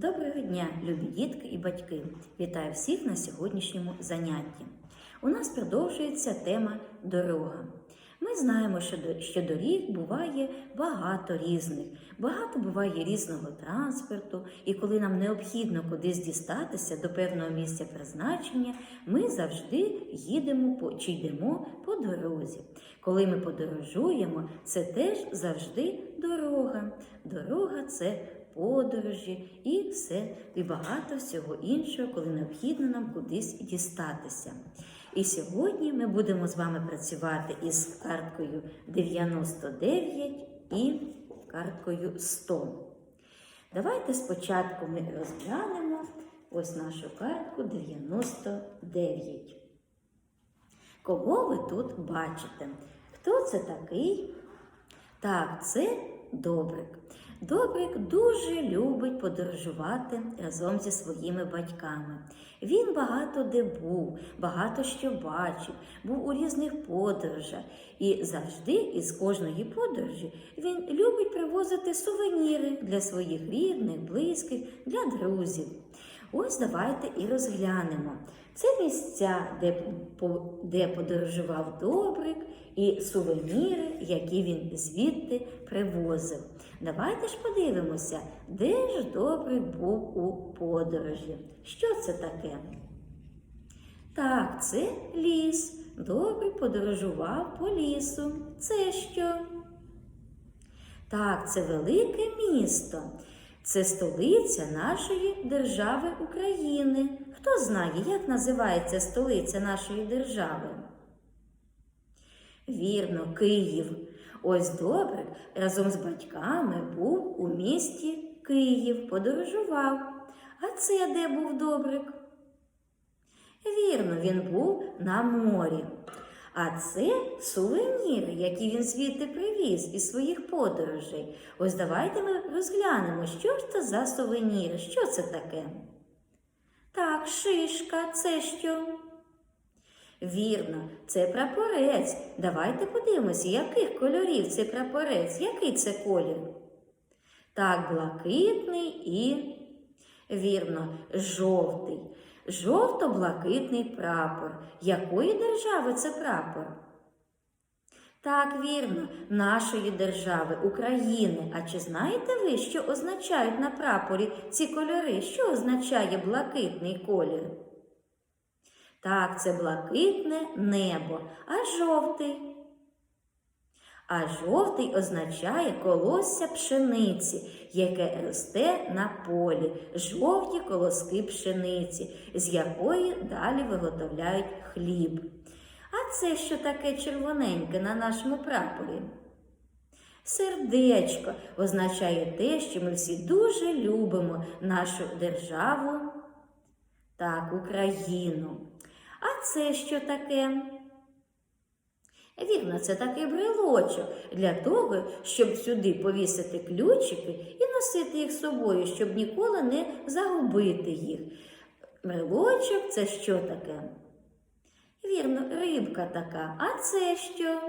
Доброго дня, любі дітки і батьки! Вітаю всіх на сьогоднішньому занятті. У нас продовжується тема дорога. Ми знаємо, що доріг буває багато різних, багато буває різного транспорту, і коли нам необхідно кудись дістатися до певного місця призначення, ми завжди їдемо по чи йдемо по дорозі. Коли ми подорожуємо, це теж завжди дорога. Дорога це подорожі і все, і багато всього іншого, коли необхідно нам кудись дістатися. І сьогодні ми будемо з вами працювати із карткою 99 і карткою 100. Давайте спочатку ми розглянемо ось нашу картку 99. Кого ви тут бачите? Хто це такий? Так, це Добрик. Добрик дуже любить подорожувати разом зі своїми батьками. Він багато де був, багато що бачив, був у різних подорожах. І завжди із кожної подорожі він любить привозити сувеніри для своїх рідних, близьких, для друзів. Ось давайте і розглянемо. Це місця, де, де подорожував Добрик, і сувеніри, які він звідти привозив. Давайте ж подивимося, де ж Добрик був у подорожі. Що це таке? Так, це ліс. Добрик подорожував по лісу. Це що? Так, це велике місто. Це столиця нашої держави України. Хто знає, як називається столиця нашої держави? Вірно, Київ. Ось добре, разом з батьками був у місті Київ, подорожував. А це де був Добрик? Вірно, він був на морі. А це сувеніри, які він звідти привіз із своїх подорожей. Ось давайте ми розглянемо, що ж це за сувеніри, що це таке. Так, шишка, це що? Вірно, це прапорець. Давайте подивимося, яких кольорів це прапорець, який це колір? Так, блакитний і, вірно, жовтий. Жовто-блакитний прапор. Якої держави це прапор? Так, вірно, нашої держави, України. А чи знаєте ви, що означають на прапорі ці кольори? Що означає блакитний колір? Так, це блакитне небо, а жовтий. А жовтий означає колосся пшениці, яке росте на полі, жовті колоски пшениці, з якої далі виготовляють хліб. А це що таке червоненьке на нашому прапорі? Сердечко означає те, що ми всі дуже любимо нашу державу, так, Україну. А це що таке? Вірно, це такий брелочок для того, щоб сюди повісити ключики і носити їх з собою, щоб ніколи не загубити їх. Брелочок це що таке? Вірно, рибка така. А це що?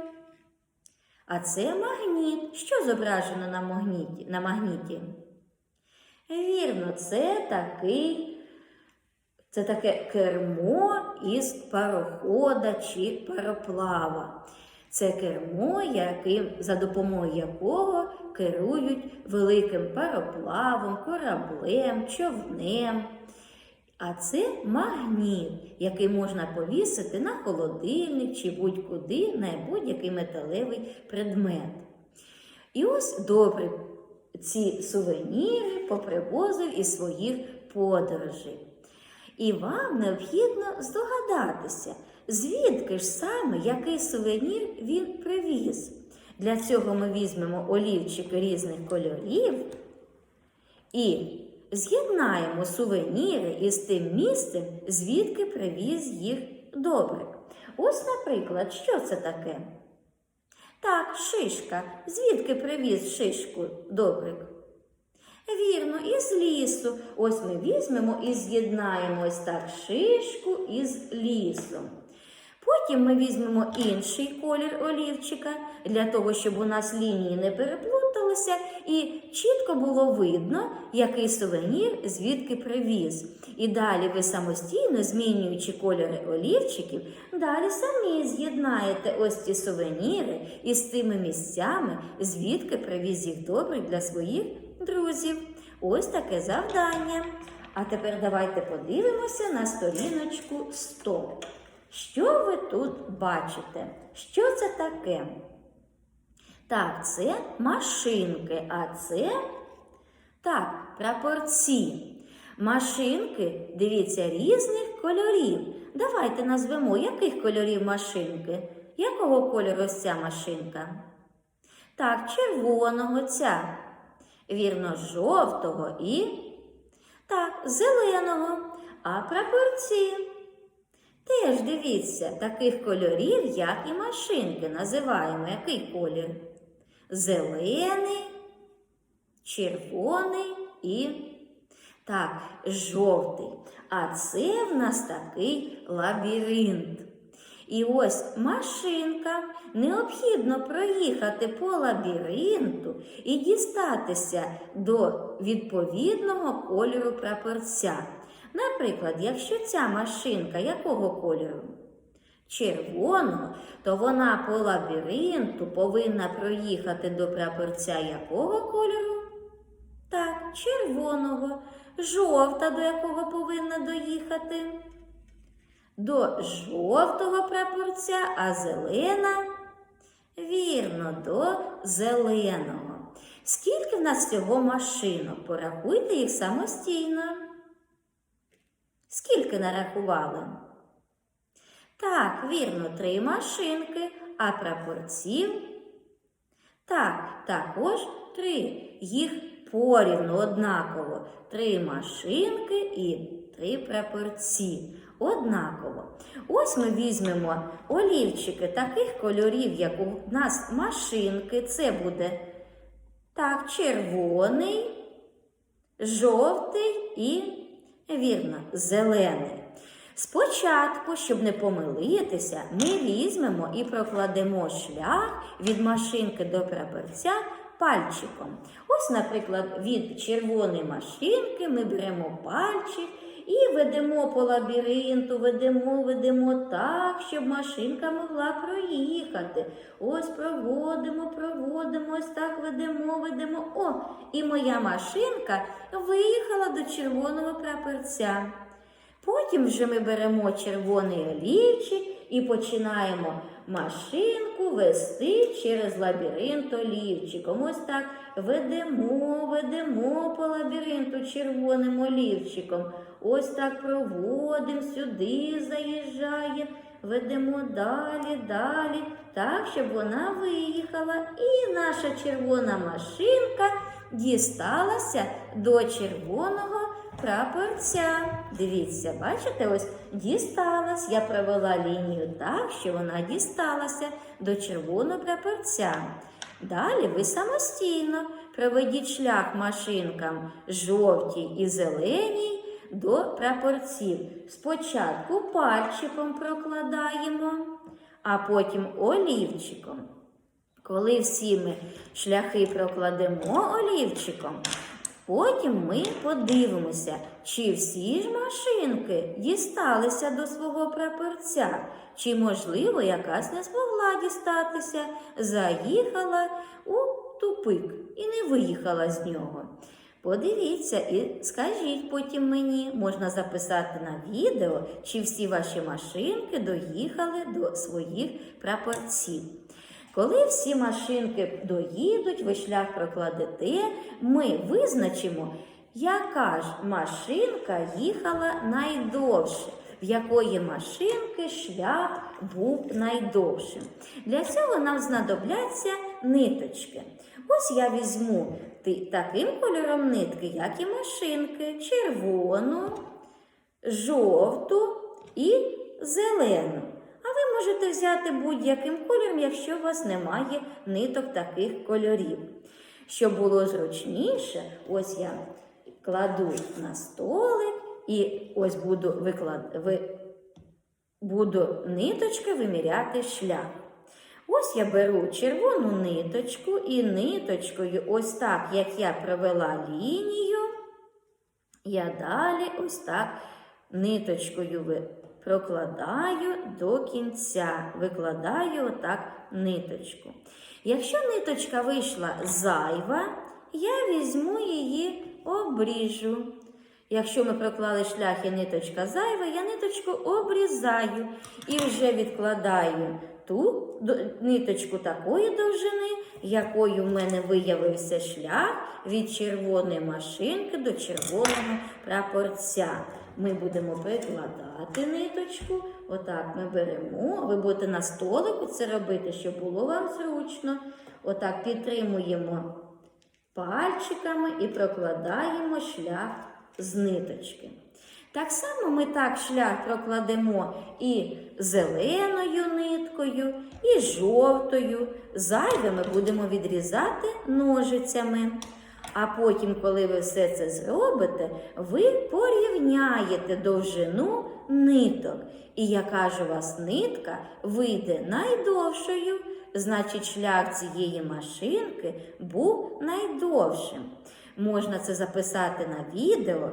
А це магніт. Що зображено на магніті? На магніті? Вірно, це такий це таке кермо із парохода чи пароплава. Це кермо, яким, за допомогою якого керують великим пароплавом, кораблем, човнем. А це магніт, який можна повісити на холодильник чи будь-куди на будь-який металевий предмет. І ось добре ці сувеніри попривозив із своїх подорожей. І вам необхідно здогадатися, звідки ж саме який сувенір він привіз. Для цього ми візьмемо олівчики різних кольорів і з'єднаємо сувеніри із тим місцем, звідки привіз їх добрик. Ось, наприклад, що це таке? Так, шишка. Звідки привіз шишку добрик? Вірно, із лісу. Ось ми візьмемо і з'єднаємо ось так шишку із лісом. Потім ми візьмемо інший колір олівчика для того, щоб у нас лінії не переплуталися, і чітко було видно, який сувенір звідки привіз. І далі ви самостійно, змінюючи кольори олівчиків, далі самі з'єднаєте ось ці сувеніри із тими місцями, звідки привіз їх добрий для своїх друзів. Ось таке завдання. А тепер давайте подивимося на сторіночку 100. Що ви тут бачите? Що це таке? Так, це машинки, а це так, прапорці. Машинки, дивіться, різних кольорів. Давайте назвемо, яких кольорів машинки? Якого кольору ось ця машинка? Так, червоного ця. Вірно, жовтого і так, зеленого. А прапорці. Теж дивіться, таких кольорів, як і машинки, називаємо який колір? Зелений, червоний і так, жовтий. А це в нас такий лабіринт. І ось машинка необхідно проїхати по лабіринту і дістатися до відповідного кольору прапорця. Наприклад, якщо ця машинка якого кольору? Червоного, то вона по лабіринту повинна проїхати до прапорця якого кольору? Так, червоного. Жовта, до якого повинна доїхати? До жовтого прапорця, а зелена? Вірно, до зеленого. Скільки в нас всього машинок? Порахуйте їх самостійно. Скільки нарахували? Так, вірно, три машинки, а прапорців? Так, також три. Їх порівну однаково. Три машинки і три прапорці. Однаково. Ось ми візьмемо олівчики таких кольорів, як у нас машинки. Це буде так, червоний, жовтий і, вірно, зелений. Спочатку, щоб не помилитися, ми візьмемо і прокладемо шлях від машинки до прапорця пальчиком. Ось, наприклад, від червоної машинки ми беремо пальчик і ведемо по лабіринту, ведемо, ведемо так, щоб машинка могла проїхати. Ось проводимо, проводимо, ось так ведемо, ведемо. О, і моя машинка виїхала до червоного прапорця. Потім вже ми беремо червоний олівчик і починаємо машинку вести через лабіринт олівчиком. Ось так ведемо, ведемо по лабіринту червоним олівчиком. Ось так проводимо, сюди заїжджає, ведемо далі, далі, так, щоб вона виїхала. І наша червона машинка дісталася до червоного прапорця. Дивіться, бачите, ось дісталась. Я провела лінію так, що вона дісталася до червоного прапорця. Далі ви самостійно проведіть шлях машинкам жовтій і зеленій до прапорців. Спочатку пальчиком прокладаємо, а потім олівчиком. Коли всі ми шляхи прокладемо олівчиком, Потім ми подивимося, чи всі ж машинки дісталися до свого прапорця, чи, можливо, якась не змогла дістатися, заїхала у тупик і не виїхала з нього. Подивіться і скажіть потім мені, можна записати на відео, чи всі ваші машинки доїхали до своїх прапорців. Коли всі машинки доїдуть, ви шлях прокладете, ми визначимо, яка ж машинка їхала найдовше, в якої машинки шлях був найдовшим. Для цього нам знадобляться ниточки. Ось я візьму таким кольором нитки, як і машинки, червону, жовту і зелену. Можете взяти будь-яким кольором, якщо у вас немає ниток таких кольорів. Щоб було зручніше, ось я кладу на столик і ось буду виклад... ви... буду ниточки виміряти шлях. Ось я беру червону ниточку і ниточкою, ось так, як я провела лінію, я далі ось так ниточкою прокладаю до кінця, викладаю отак ниточку. Якщо ниточка вийшла зайва, я візьму її, обріжу. Якщо ми проклали шлях і ниточка зайва, я ниточку обрізаю і вже відкладаю ту ниточку такої довжини, якою в мене виявився шлях від червоної машинки до червоного прапорця. Ми будемо прикладати ниточку. Отак ми беремо. Ви будете на столику це робити, щоб було вам зручно. Отак підтримуємо пальчиками і прокладаємо шлях з ниточки. Так само ми так шлях прокладемо і зеленою ниткою, і жовтою. Зайве ми будемо відрізати ножицями. А потім, коли ви все це зробите, ви порівняєте довжину ниток. І яка ж у вас нитка вийде найдовшою, значить шлях цієї машинки був найдовшим. Можна це записати на відео,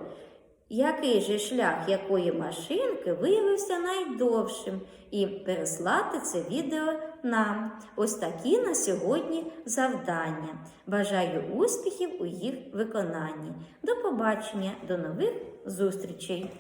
який же шлях якої машинки виявився найдовшим, і переслати це відео нам. Ось такі на сьогодні завдання. Бажаю успіхів у їх виконанні. До побачення, до нових зустрічей!